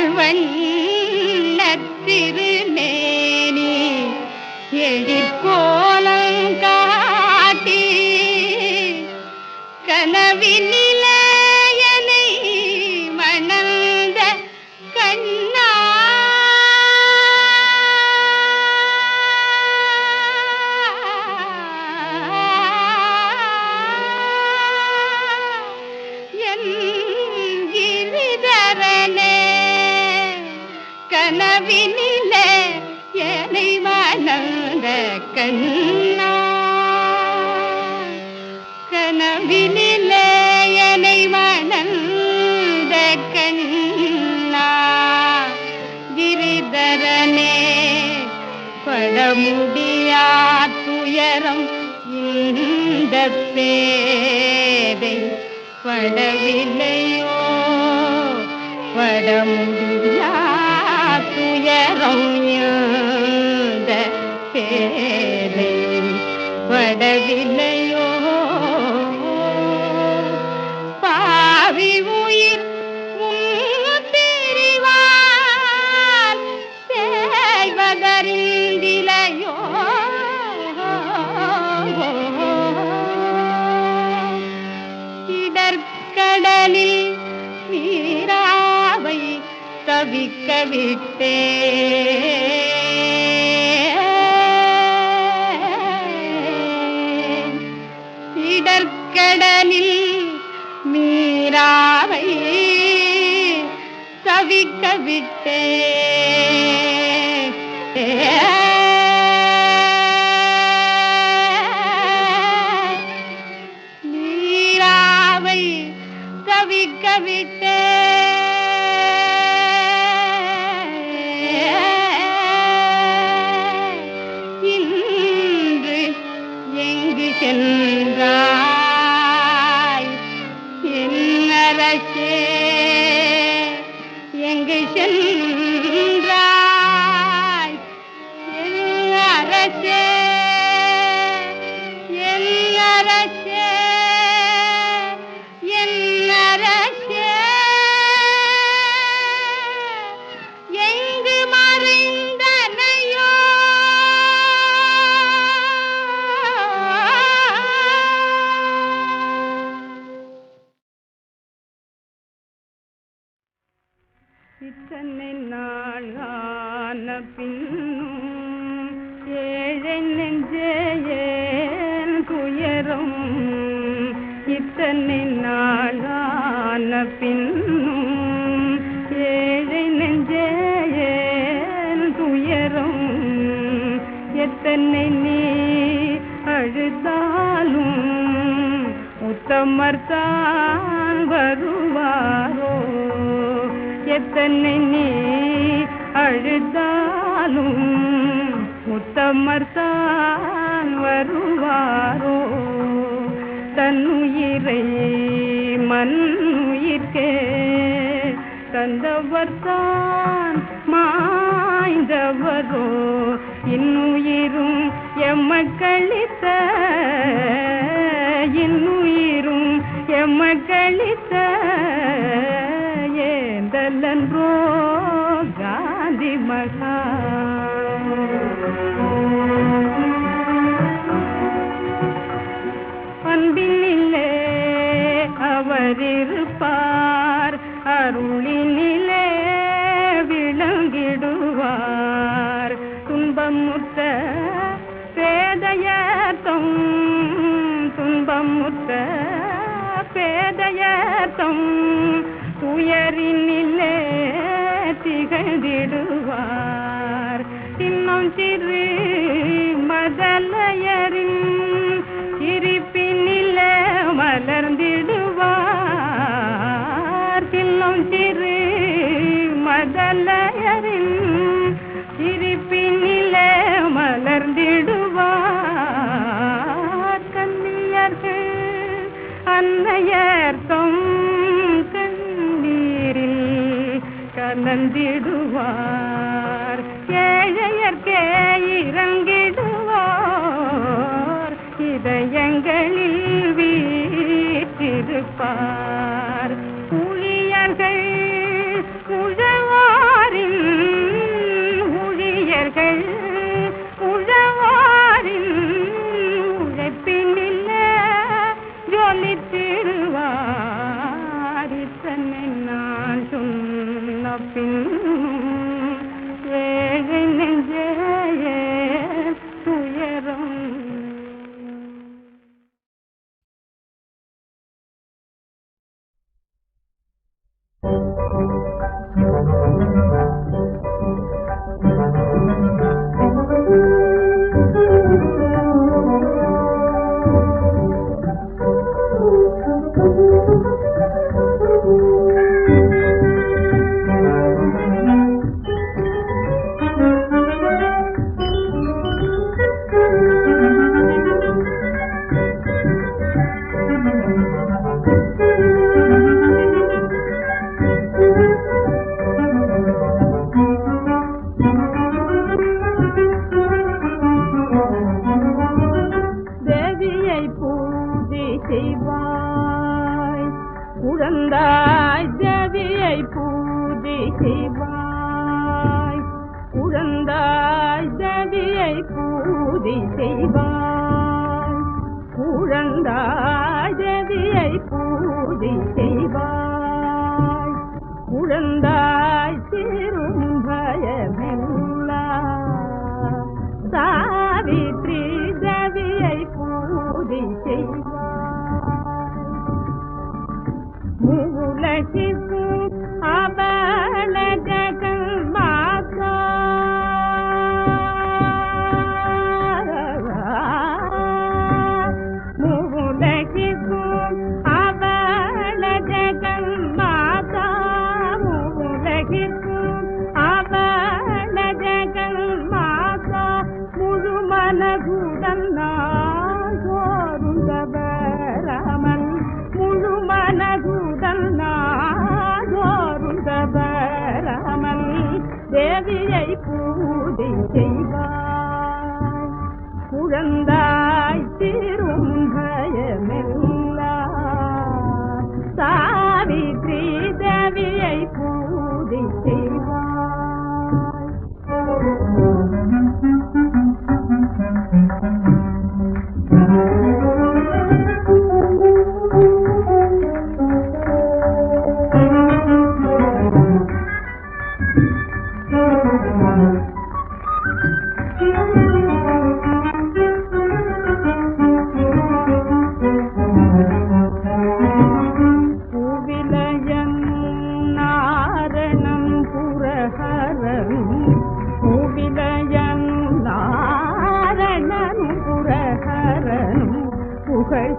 மலர் வண்ணத்திருநேனி எழிற்கோலம் காட்டி கனவினிலையனை மணந்த கண் கண்ணா கனவினிலே என்னை மணந்த கண்ணா கிரிதரனே படமுடியா துயரம் இந்த பேதை படவில்லையோ படமுடியா துயரம் இந்த பே படவில்லையோ பாவி உயிர் உன் பிரிவால் தேய்வதறிந்திலையோ இடர்கடலில் வீராவை தவிக்க விட்டே தவிக்க விட்டே ஏழை நெஞ்சேன் துயரம் இத்தனை நாளான பின்னும். ஏழை நெஞ்சேன் துயரம் எத்தனை நீ அழுதாலும் உத்தமர்தான் வருவாரோ? எத்தனை நீ அழுதாலும் அமர்த்தான் வருவாரோ? தன்னுயிரை மண்ணுயிர்க்கே தந்தவர்தான் மாய்ந்தவரோ? இன்னுயிரும் எம்மக்களித்த இன்னுயிரும் எம்மக்களித்த ஏந்தலன்றோ ನಂದಿ ಬಂದಾ தேவியை பூஜை செய்வாய். குழந்தாய் திரு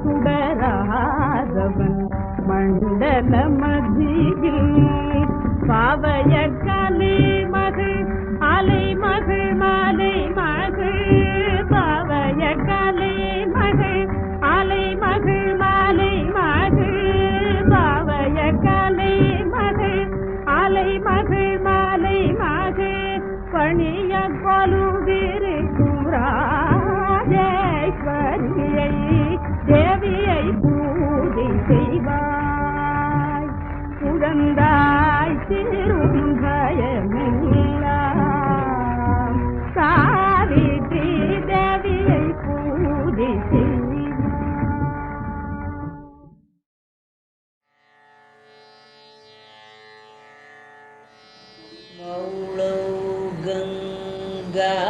சுடராதவன் மண்டல மதியில் பாவைய கலே да.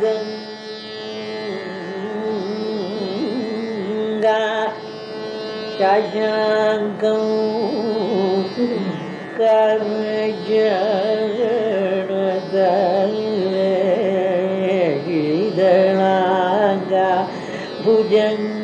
गङ्गा शशाङ्कं कर्णजणदलगिदलाङ्गा भुजङ्ग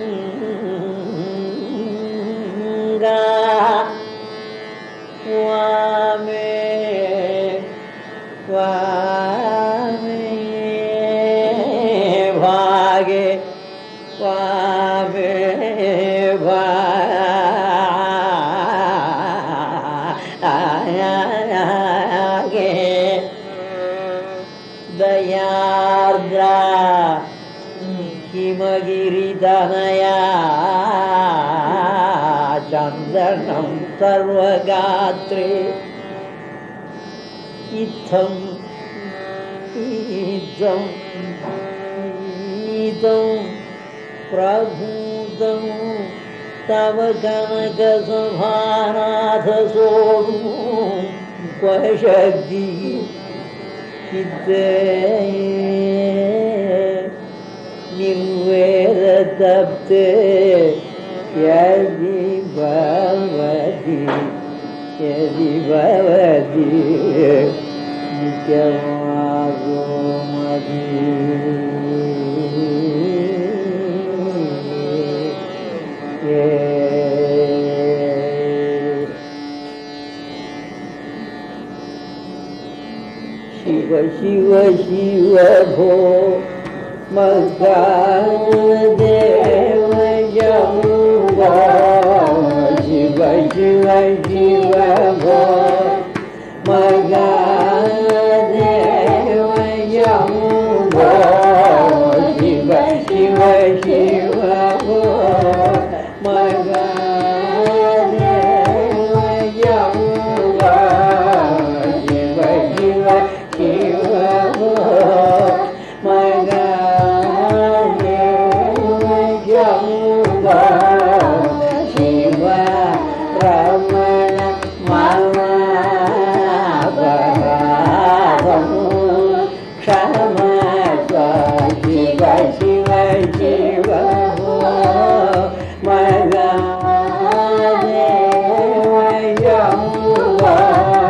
शरणं सर्वगात्रे इत्थम् इत्थं ईतं प्रभूतं तव कमकसभानाथसोढु पशदि चित्ते निर्वेदतप्ते यदि babadi, yadi babadi, nikamago madi. Shiva Shiva Shiva Bho Magadeva जीव 我。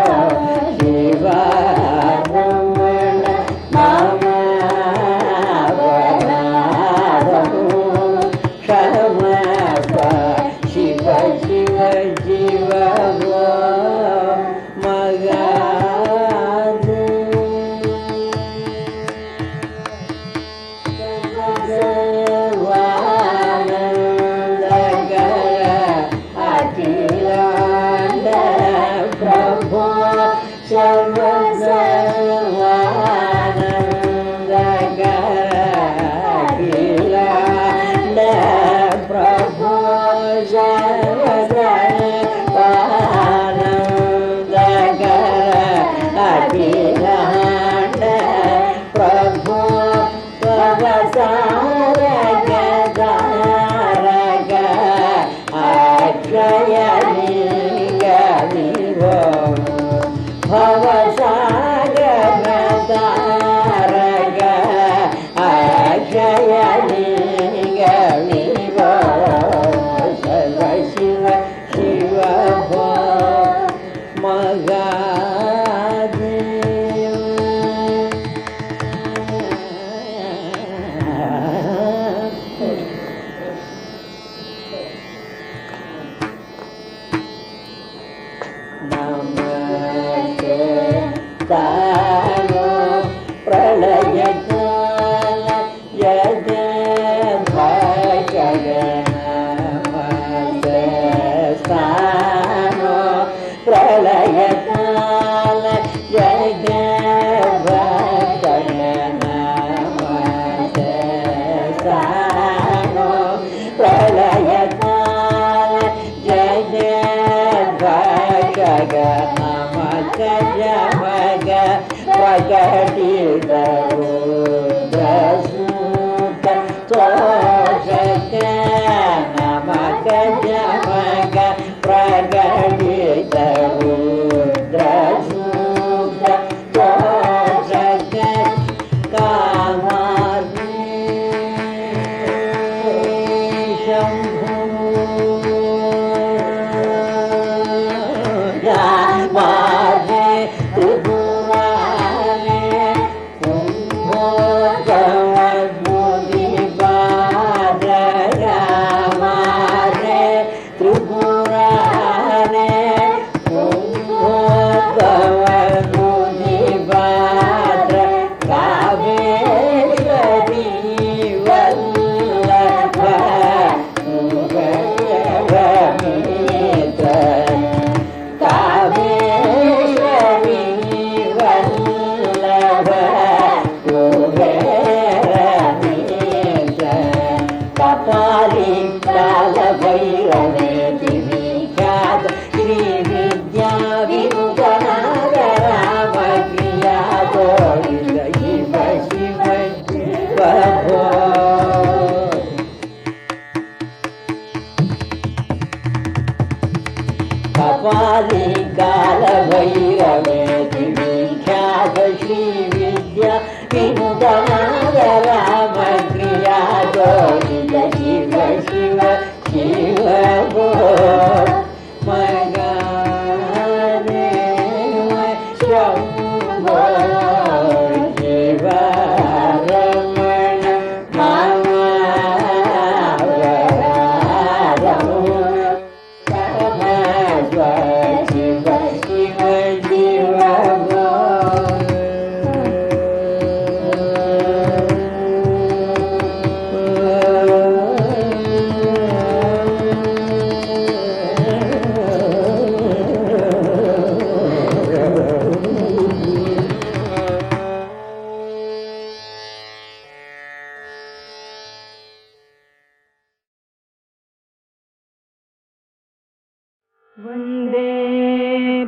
वन्दे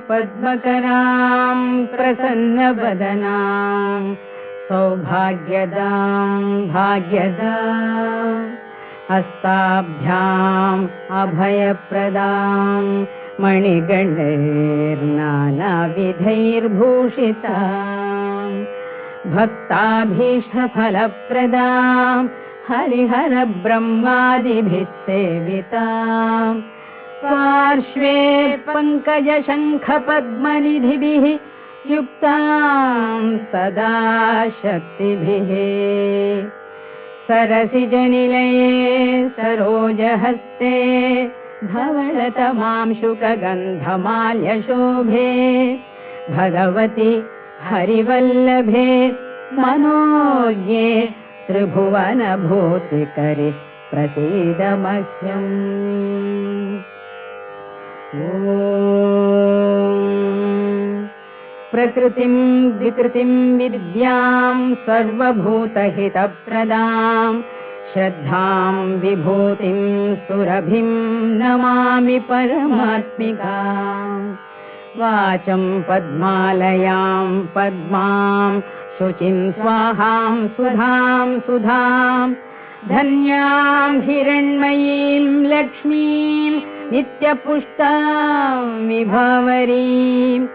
पद्मकरां प्रसन्नवदनां सौभाग्यदां भाग्यदा हस्ताभ्याम् अभयप्रदां मणिगणैर्नानाविधैर्भूषिता भक्ताभीष्टफलप्रदां हरिहरब्रह्मादिभिः सेविताम् पार्श्वे पङ्कजशङ्खपद्मनिधिभिः युक्तां सदा शक्तिभिः सरसिजनिलये सरोजहस्ते धवलतमांशुकगन्धमाल्यशोभे भगवति हरिवल्लभे मनोज्ञे त्रिभुवनभूतिकरि प्रसीद मह्यम् प्रकृतिं विकृतिं विद्यां सर्वभूतहितप्रदां श्रद्धां विभूतिं सुरभिं नमामि परमात्मिकाम्। वाचं पद्मालयां पद्मां शुचिं स्वाहां सुधां सुधां धन्यां हिरण्मयीं लक्ष्मीं नित्यपुष्टां विभावरीम्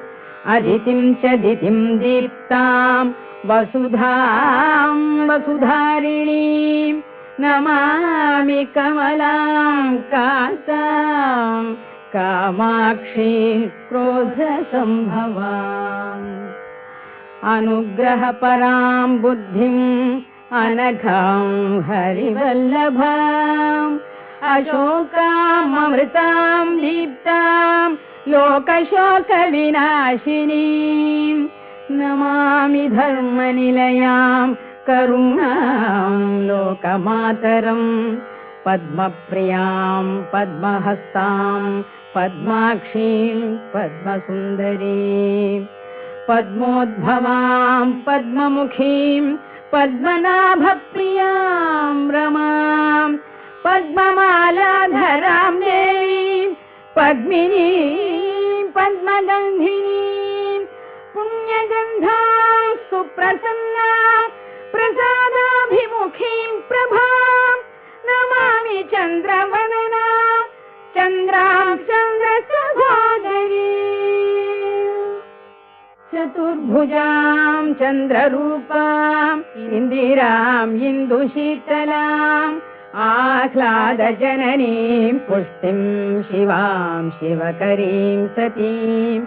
अदितिं च दितिं दीप्तां वसुधां वसुधारिणीं। नमामि कमलां कान्तां कामाक्षी क्रोधसम्भवाम् अनुग्रहपरां बुद्धिम् अनघां हरिवल्लभाम् अशोकामृतां दीप्तां लोकशोकविनाशिनीं नमामि धर्मनिलयां करुणां लोकमातरम्। पद्मप्रियां पद्महस्तां पद्माक्षीं पद्मसुन्दरीं पद्मोद्भवां पद्ममुखीं पद्मनाभप्रियां रमां पद्ममालाधरां देवीं पद्मिनीं पद्मगन्धिनीम् पुण्यगन्धाम् सुप्रसन्नाम् प्रसादाभिमुखीम् प्रभाम् नमामि चन्द्रवदना चन्द्राम् चन्द्रसहोदरी चतुर्भुजाम् चन्द्ररूपाम् इन्दिराम् इन्दुशीतलाम् आह्लादजननीम् पुष्टिम् शिवाम् शिवकरीम् सतीम्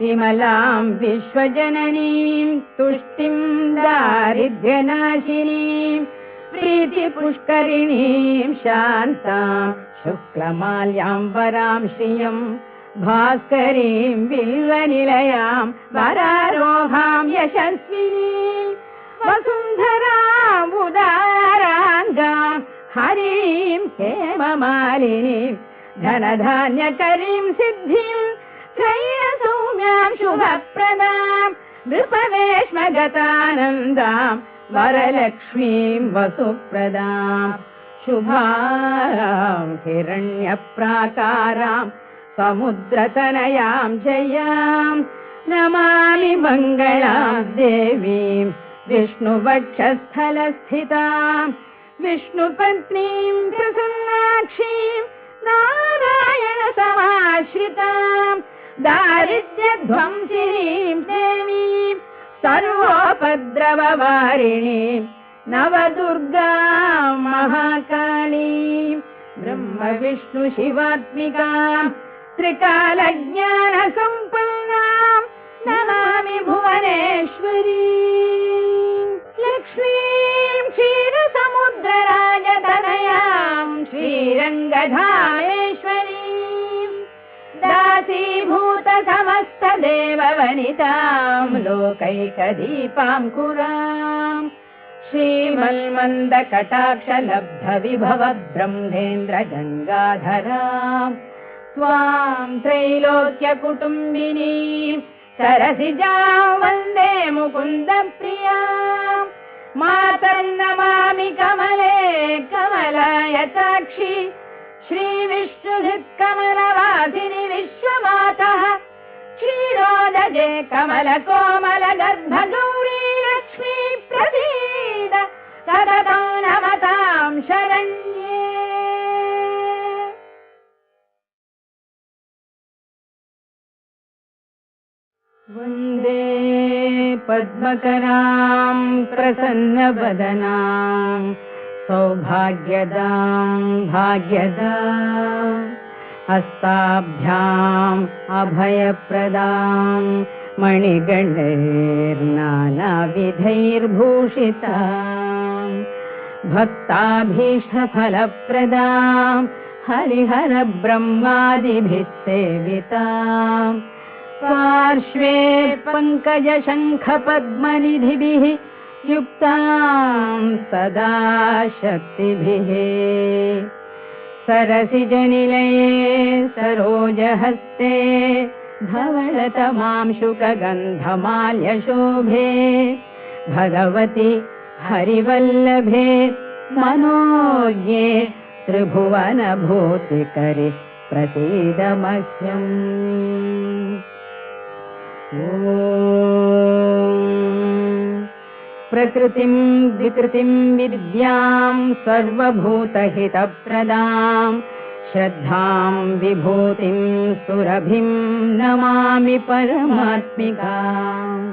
विमलाम् विश्वजननीम् तुष्टिम् दारिद्र्यनाशिनीम् प्रीतिपुष्करिणीम् शान्ताम् शुक्लमाल्याम् वराम् श्रियम् भास्करीम् बिल्वनिलयाम् वरारोहाम् यशस्विनीम् वसुन्धराम् उदाराङ्गाम् हरीम् हेममालिनीम् धनधान्यकरीम् सिद्धिम् त्रय्यसौम्याम् शुभप्रदाम् नृपवेश्मगतानन्दाम् वरलक्ष्मीम् वसुप्रदाम् शुभाम् हिरण्यप्राकाराम् समुद्रतनयाम् जयाम् नमामि मङ्गलाम् देवीम् विष्णुवक्षस्थलस्थिताम् विष्णुपत्नीम् प्रसन्नाक्षीम् नारायणसमाश्रिताम् दारिद्र्यध्वंसिनीम् देवीम् सर्वोपद्रववारिणीम् नवदुर्गाम् महाकालीम् ब्रह्म विष्णु शिवात्मिकाम् त्रिकालज्ञानसम्पन्नाम् नमामि भुवनेश्वरी लक्ष्मीम् समस्त देववनिताम् लोकैकदीपाम् कुराम् श्रीमन्मन्द कटाक्ष लब्ध विभव ब्रह्मेन्द्र गङ्गाधराम् त्वाम् त्रैलोक्य कुटुम्बिनीम् सरसिजा वन्दे मुकुन्द प्रियाम् मातर्नमामि कमले कमलायताक्षि। श्रीविष्णुधित्कमलवासिनि विश्वमातः क्षीरोदजे कमलकोमल गर्भगौरी लक्ष्मी प्रसीद सततो नमताम् शरण्ये। वन्दे पद्मकराम् प्रसन्नवदनाम् सौभाग्यदाम् भाग्यदाम् हस्ताभ्याम् अभयप्रदाम् मणिगणैर्नानाविधैर्भूषिताम् भक्ताभीष्टफलप्रदाम् हरिहरब्रह्मादिभिः सेविताम् पार्श्वे पङ्कजशङ्खपद्मनिधिभिः युक्ताम् सदा शक्तिभिः सरसिजनिलये सरोजहस्ते धवलतमांशुकगन्धमाल्यशोभे भगवति हरिवल्लभे मनोज्ञे त्रिभुवनभूतिकरि प्रसीदमह्यम्। ॐ प्रकृतिम् विकृतिम् विद्याम् सर्वभूतहितप्रदाम् श्रद्धाम् विभूतिम् सुरभिम् नमामि परमात्मिकाम्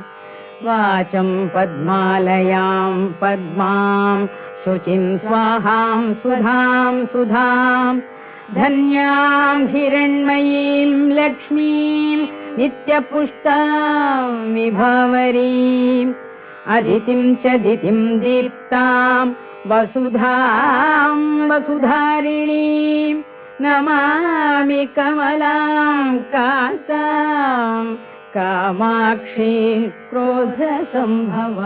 वाचम् पद्मालयाम् पद्माम् शुचिम् स्वाहाम् सुधाम् सुधाम् धन्याम् हिरण्मयीम् लक्ष्मीम् नित्यपुष्टाम् विभावरीम् अदितिम् च दितिम् दीप्ताम् वसुधाम् वसुधारिणीम् नमामि कमलाम् कान्ताम् कामाक्षी क्रोधसम्भवाम्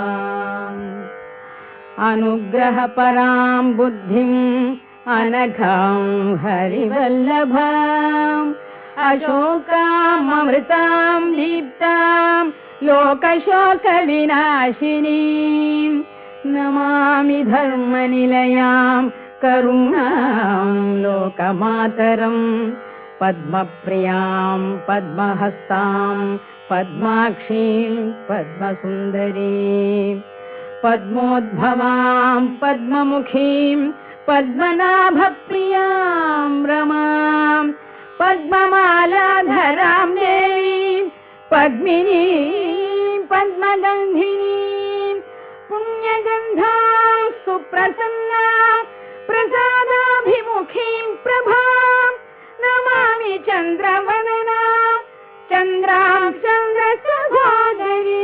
अनुग्रहपराम् बुद्धिम् अनघाम् हरिवल्लभाम् अशोकाम् अमृताम् दीप्ताम् लोकशोकविनाशिनीम् नमामि धर्मनिलयाम् करुणाम् लोकमातरम् पद्मप्रियां पद्महस्तां पद्माक्षीं पद्मसुन्दरीं पद्मोद्भवां पद्ममुखीं पद्मनाभप्रियां रमां पद्ममालाधरां देवीं पद्मिनीं पद्मगन्धिनीं पुण्यगन्धां सुप्रसन्ना प्रसादाभिमुखीं प्रभां नमामि चन्द्रवदना चन्द्रां चन्द्रसहोदरी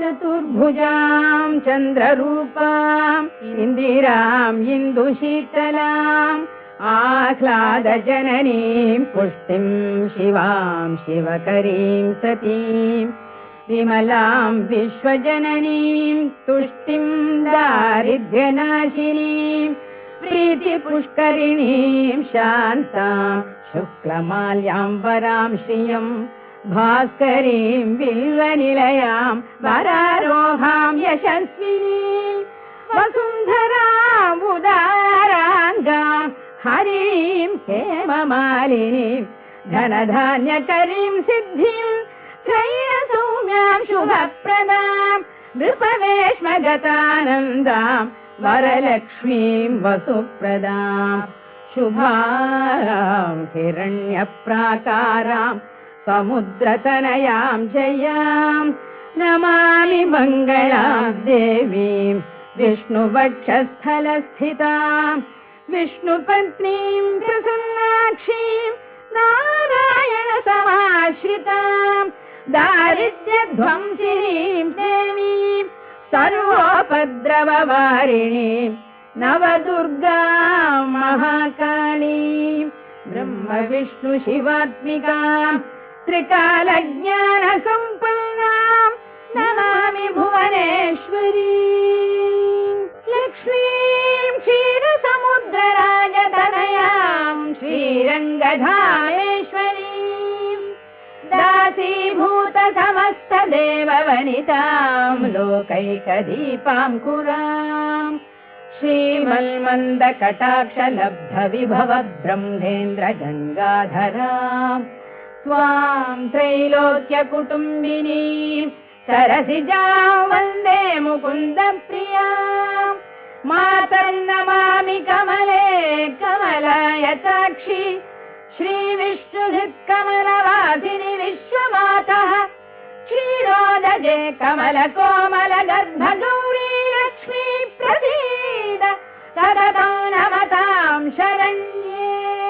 चतुर्भुजां चन्द्ररूपाम् इन्दिराम् इन्दुशीतलाम् आह्लादजननीं पुष्टिं शिवां शिवकरीं सतीं विमलां विश्वजननीं तुष्टिं दारिद्र्यनाशिनीं प्रीतिपुष्करिणीं शान्तां शुक्लमाल्यां वरां श्रियम् भास्करीं बिल्वनिलयां वरारोहां यशस्विनीं वसुन्धराम् उदाराङ्गां हरीं हेममालिनीं धनधान्यकरीं सिद्धिं त्रय्यसौम्यां शुभप्रदां नृपवेश्मगतानन्दां वरलक्ष्मीं वसुप्रदां शुभारां हिरण्यप्राकारां समुद्रतनयां जयां नमामि मङ्गलां देवीं विष्णुवक्षस्थलस्थितां विष्णुपत्नीं प्रसन्नाक्षीं नारायणसमाश्रितां दारिद्र्यध्वंसिनीं देवीं सर्वोपद्रववारिणीं नवदुर्गां महाकालीं ब्रह्म विष्णु शिवात्मिकाम् त्रिकालज्ञानसम्पन्नां नमामि भुवनेश्वरी लक्ष्मीं क्षीरसमुद्रराजतनयां श्रीरङ्गधामेश्वरीं दासीभूत समस्तदेववनितां लोकैकदीपां कुराम् श्रीमन्मन्दकटाक्षलब्धविभव ब्रह्मेन्द्र गङ्गाधराम् त्वां त्रैलोक्यकुटुम्बिनीं सरसिजां वन्दे मुकुन्दप्रिया। मातर्नमामि कमले कमलायताक्षि। श्रीविष्णुधिक्कमलवासिनि विश्वमातः। क्षीरोदजे कमलकोमलगर्भगौरी लक्ष्मी प्रसीद सततं नमतां शरण्ये